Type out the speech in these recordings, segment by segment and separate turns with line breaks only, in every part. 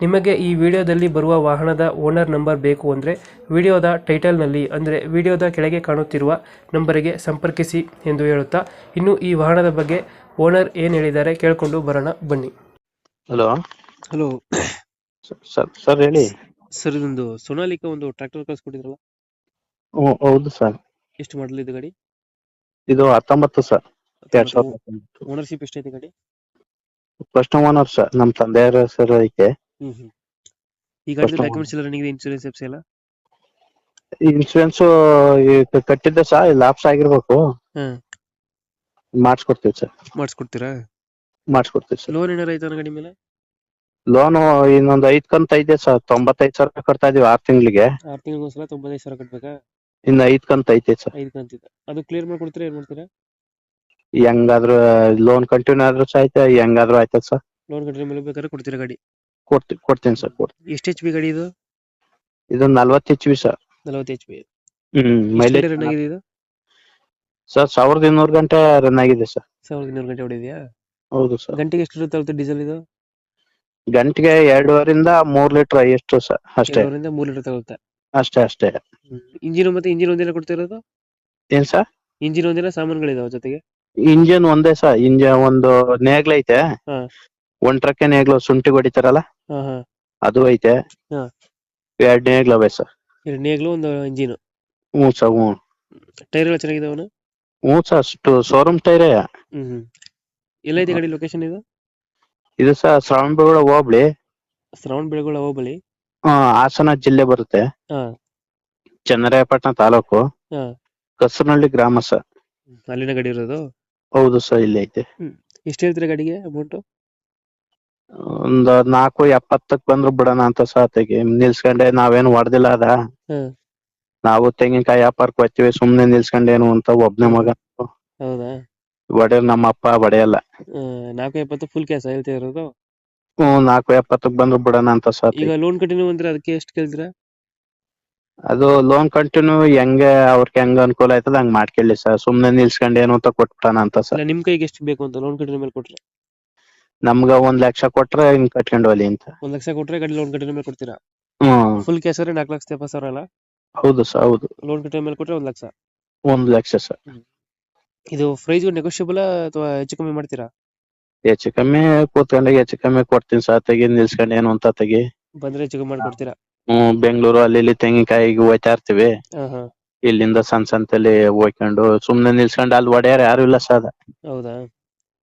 ನಿಮಗೆ ಈ ವಿಡಿಯೋದಲ್ಲಿ ಬರುವ ವಾಹನದ ಓನರ್ ನಂಬರ್ ಬೇಕು ಅಂದರೆ ವಿಡಿಯೋದ ಟೈಟಲ್ನಲ್ಲಿ ಅಂದರೆ ವಿಡಿಯೋದ ಕೆಳಗೆ ಕಾಣುತ್ತಿರುವ ನಂಬರಿಗೆ ಸಂಪರ್ಕಿಸಿ ಎಂದು ಹೇಳುತ್ತಾ ಇನ್ನು ಈ ವಾಹನದ ಬಗ್ಗೆ ಓನರ್ ಏನು ಹೇಳಿದ್ದಾರೆ ಕೇಳಿಕೊಂಡು ಬರೋಣ ಬನ್ನಿ.
ಹಲೋ.
ಹಲೋ.
ಸರ್ ಸರ್ ಹೇಳಿ.
ಸರ್ ಇದೊಂದು ಸೊನಾಲಿಕ ಒಂದು ಟ್ರ್ಯಾಕ್ಟರ್ ಕಳಿಸ್ಕೊಟ್ಟಿದ್ರಲ್ಲ?
ಹ್ಮ್, ಹೌದು ಸರ್.
ಎಷ್ಟು ಮಾಡಲ್ ಇದು ಗಾಡಿ?
ಇದು ಹತ್ತೊಂಬತ್ತು ಸರ್. ಎರಡ್ ಸಾವಿರದ
ಓನರ್ಶಿಪ್ ಎಷ್ಟೈತೆ ಗಾಡಿ?
ಫಸ್ಟ್ ಓನರ್ ಸರ್ ನಮ್ ತಂದೆಯವರ ಹೆಸರು ಐತೆ.
ಈ ಗಾಡಿ. ಡಾಕ್ಯುಮೆಂಟ್ಸ್ ಎಲ್ಲ ನನಗೆ ಇನ್ಶೂರೆನ್ಸ್ ಎಪ್ಸ್ ಎಲ್ಲ?
ಇನ್ಶೂರೆನ್ಸ್ ಕಟ್ಟಿದ್ದೆ ಸರ್ ಲಾಪ್ಸ್ ಆಗಿರ್ಬೇಕು. ಮಾಡಿಸ್ಕೊಡ್ತೀವಿ ಸರ್
ಮಾಡಿಸ್ಕೊಡ್ತೀರಾ?
ಮಾಡಿಸ್ಕೊಡ್ತೀವಿ ಸರ್
ಲೋನ್ ಏನಾರ ಐತೆ ಗಾಡಿ ಮೇಲೆ?
ಲೋನು ಇನ್ನೊಂದು ಐದ್ ಕಂತ ಐತೆ ಸರ್ ತೊಂಬತ್ತೈದು ಸಾವಿರ ಕಟ್ತಾ ಇದೀವಿ ಆರ್ ತಿಂಗಳಿಗೆ.
ಆರು ತಿಂಗಳಿಗೊಂದ್ಸಲ ತೊಂಬತ್ತೈದು ಸಾವಿರ ಕಟ್ಬೇಕಾ?
ಇನ್ನು ಐದ್ ಕಂತು ಐತೆ ಸರ್
ಐದು ಕಂತಿದೆ ಅದು ಕ್ಲಿಯರ್ ಮಾಡ್ಕೊಡ್ತೀರಾ ಏನ್ ಮಾಡ್ತೀರಾ?
ಹೆಂಗಾದ್ರೂ ಲೋನ್ ಕಂಟಿನ್ಯೂ ಆದ್ರೂ ಸಹ ಐತೆ ಹೆಂಗಾದ್ರೂ ಆಯ್ತದ ಸರ್
ಲೋನ್ ಕಂಟಿನ್ಯೂ ಮೇಲೆ ಬೇಕಾದ್ರೆ ಕೊಡ್ತೀರಾ ಗಾಡಿ?
ಕೊಡ್ತೀನಿ ಕೊಡ್ತೀನಿ ಸರ್ ಕೊಡ್ತೀನಿ.
ಎಷ್ಟು ಎಚ್ ಪಿ ಗಾಡಿ ಇದು?
ಇದು ನಲ್ವತ್ತು ಎಚ್ ವಿ ಸರ್.
ನಲವತ್ತು H P
hmm mileage
run ಆಗಿದೆ ಇದು?
ಸರ್ ಸಾವಿರದ ಇನ್ನೂರು ಗಂಟೆ ರನ್ ಆಗಿದೆ ಸರ್.
ಸಾವಿರದ ಇನ್ನೂರು ಗಂಟೆ ಹೊಡಿದ್ಯಾ
ಹೌದು ಸರ್.
ಗಂಟೆಗೆ ಎಷ್ಟು ತಗೊಳುತ್ತೆ ಡೀಸೆಲ್ ಇದು?
ಗಂಟೆಗೆ ಎರಡೂವರಿಂದ ಮೂರ್ ಲೀಟರ್ ಎಷ್ಟು ಸರ್ ಅಷ್ಟೇ.
ಎರಡೂವರೆಯಿಂದ ಮೂರು ಲೀಟರ್ ತಗೊಳುತ್ತೆ
ಅಷ್ಟೇ ಅಷ್ಟೇ.
ಇಂಜಿನ್ ಮತ್ತೆ ಇಂಜಿನ್ ಒಂದಿನ ಕೊಡ್ತಿರೋದು
ಏನ್ ಸರ್?
ಇಂಜಿನ್ ಒಂದಿನ ಸಾಮಾನುಗಳಿದಾವ ಜೊತೆಗೆ?
ಇಂಜಿನ್ ಒಂದೇ ಸರ್ ಇಂಜಿನ್ ಒಂದು ನೇಗ್ಲ ಐತೆ.
ಹಾ.
ಒಂಟ್ರಕ್ಕೆ ನೇಗ್ಲು ಶುಂಠಿ ಹೊಡಿತಾರಲ್ಲ?
ಹಾ ಹಾ.
ಅದು ಐತೆ.
ಹಾ.
ಎರಡ್ ನೇಗ್ಲವೆ ಸರ್.
ಎರಡು ನೇಗ್ಲು ಒಂದು ಇಂಜಿನ್.
ಹ್ಞೂ ಸರ್ ಹ್ಞೂ.
ಟೈರ್ ಎಲ್ಲ ಚೆನ್ನಾಗಿದಾವನು
ಹ್ಞೂ ಸರ್ ಅಷ್ಟು ಶೋರೂಮ್ ಟೈರೇ.
ಹ್ಮ್ ಹ್ಮ್. ಎಲ್ಲೈತೆ ಗಾಡಿ ಲೊಕೇಶನ್ ಇದು?
ಇದು ಸರ್ ಶ್ರವಣಬೆಳಗೊಳ ಹೋಬಳಿ.
ಶ್ರವಣ ಬೆಳಗೊಳ ಹೋಬಳಿ?
ಆ, ಹಾಸನ ಜಿಲ್ಲೆ ಬರುತ್ತೆ.
ಹಾ.
ಚನ್ನರಾಯಪಟ್ಟಣ ತಾಲೂಕು.
ಹಾ.
ಕಸರನಹಳ್ಳಿ ಗ್ರಾಮ ಸರ್.
ಅಲ್ಲಿನ ಗಾಡಿ ಇರೋದು?
ಹೌದು ಸರ್ ಇಲ್ಲಿ ಐತೆ.
ಎಷ್ಟು ಹೇಳ್ತೀರಾ ಗಾಡಿಗೆ ಅಮೌಂಟ್
ಒಂದು ನಾಲ್ಕು ಎಪ್ಪತ್ತಕ್ ಬಂದ್ರು ಬಿಡೋಣ ಅಂತ ಸರ್ ತೆಗಿ ನಿಲ್ಸ್ಕೊಂಡೆ ನಾವೇನು ಹೊಡೆದಿಲ್ಲ ಅದ.
ಹ್ಮ್.
ನಾವು ತೆಂಗಿನಕಾಯಿ ವ್ಯಾಪಾರಕ್ಕೆ ಹೋಗ್ತೀವಿ ಸುಮ್ನೆ ನಿಲ್ಸ್ಕೊಂಡೇನು ಅಂತ ಒಬ್ನೇ ಮಗ.
ಹೌದಾ?
ಒಡೆಯರ್ ನಮ್ಮ ಅಪ್ಪ ಬಡೆಯಲ್ಲ
ಆ, ನಾಲ್ಕು ಎಪ್ಪತ್ತು ಫುಲ್ ಕ್ಯಾಶ್ ಹೇಳ್ತಾ ಇರೋದು?
ಹ್ಮ್ ನಾಲ್ಕು ಎಪ್ಪತ್ತಕ್ ಬಂದ್ರು ಬಿಡೋಣ ಅಂತ ಸರ್
ಈಗ ಲೋನ್ ಕಂಟಿನ್ಯೂ ಅಂದ್ರೆ ಅದಕ್ಕೆ ಎಷ್ಟು ಕೇಳ್ತೀರಾ?
ಅದು ಲೋನ್ ಕಂಟಿನ್ಯೂ ಹೆಂಗೆ ಅವ್ರಿಗೆ ಹೆಂಗ ಅನುಕೂಲ ಆಯ್ತದ ಹಂಗ್ ಮಾಡ್ಕೊಳ್ಳಿ ಸರ್. ಸುಮ್ನೆ ನಿಲ್ಸ್ಕೊಂಡೇನು ಅಂತ ಕೊಟ್ಬಿಡೋಣ ಅಂತ ಸರ್
ಇಲ್ಲ ನಿಮ್ ಕೈಗೆ ಎಷ್ಟು ಬೇಕು ಅಂತ ಲೋನ್ ಕಂಟಿನ್ಯೂ ಮೇಲೆ ಕೊಟ್ರೆ?
ನಮ್ಗ ಒಂದ್ ಲಕ್ಷ ಕೊಟ್ರೆ ಹಿಂಗ್ ಕಟ್ಕೊಂಡು ಹೋಗ್ಲಿ ಅಂತ.
ಒಂದ್ ಲಕ್ಷ ಕೊಟ್ರೆ ಗಾಡಿ ಲೋನ್ ಕಟ್ಟಿದ ಮೇಲೆ ಕೊಡ್ತೀರಾ?
ಹ್ಮ್.
ಫುಲ್ ಕ್ಯಾಶ್ ಅಂದ್ರೆ ನಾಲ್ಕು ಲಕ್ಷ ಎಪ್ಪತ್ತು ಸಾವಿರ ಅಲ್ಲ?
ಹೌದು ಸರ್ ಹೌದು.
ಲೋನ್ ಕಟ್ಟಿದ ಮೇಲೆ ಕೊಟ್ರೆ ಒಂದ್ ಲಕ್ಷ?
ಒಂದ್ ಲಕ್ಷ ಸರ್
ಇದು ಪ್ರೈಸ್ ನೆಗೋಷಿಯಬಲ್ ಅಥವಾ ಹೆಚ್ಚು ಕಮ್ಮಿ ಮಾಡ್ತೀರಾ?
ಹೆಚ್ಚು ಕಮ್ಮಿ ಕೂತ್ಕೊಂಡಾಗ ಹೆಚ್ಚು ಕಮ್ಮಿ ಕೊಡ್ತೀನಿ ಸರ್ ತೆಗಿ ನಿಲ್ಸ್ಕೊಂಡ್ ಏನು ಅಂತ ತೆಗಿ.
ಬಂದ್ರೆ ಹೆಚ್ಚು ಕಮ್ಮಿ ಮಾಡ್ಕೊಡ್ತೀರಾ
ಹ್ಮ್ ಬೆಂಗಳೂರು ಅಲ್ಲಿ ಇಲ್ಲಿ ತೆಂಗಿನಕಾಯಿಗೆ ಹೋಯ್ತಾ ಇರ್ತೀವಿ
ಹಾ ಹಾ.
ಇಲ್ಲಿಂದ ಸಣ್ಣ ಸಂತಲ್ಲಿ ಹೋಯ್ಕೊಂಡು ಸುಮ್ನೆ ನಿಲ್ಸ್ಕೊಂಡು ಅಲ್ಲಿ ಒಡೆಯರ್ ಯಾರು ಇಲ್ಲ ಸರ್
ಹೌದಾ?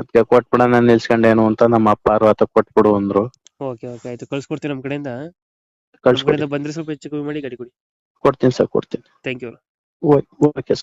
ಅದಕ್ಕೆ ಕೊಟ್ಬಿಡೋಣ ನಿಲ್ಸ್ಕೊಂಡೇನು ಅಂತ ನಮ್ಮ ಅಪ್ಪ ಆತ ಕೊಟ್ಬಿಡು ಅಂದ್ರು.
ಓಕೆ ಓಕೆ ಆಯ್ತು. ಕಳ್ಸ್ಕೊಡ್ತೀನಿ ನಮ್ಮ ಕಡೆಯಿಂದ. ನಮ್ಮ
ಕಳ್ಸ್ಕೊಡಿ.
ಕಡೆಯಿಂದ ಬಂದ್ರೆ ಸ್ವಲ್ಪ ಹೆಚ್ಚು ಕಮ್ಮಿ ಮಾಡಿ ಗಾಡಿ ಕೊಡಿ.
ಕೊಡ್ತೀನಿ ಸರ್ ಕೊಡ್ತೀನಿ.
Thank you
okay sir.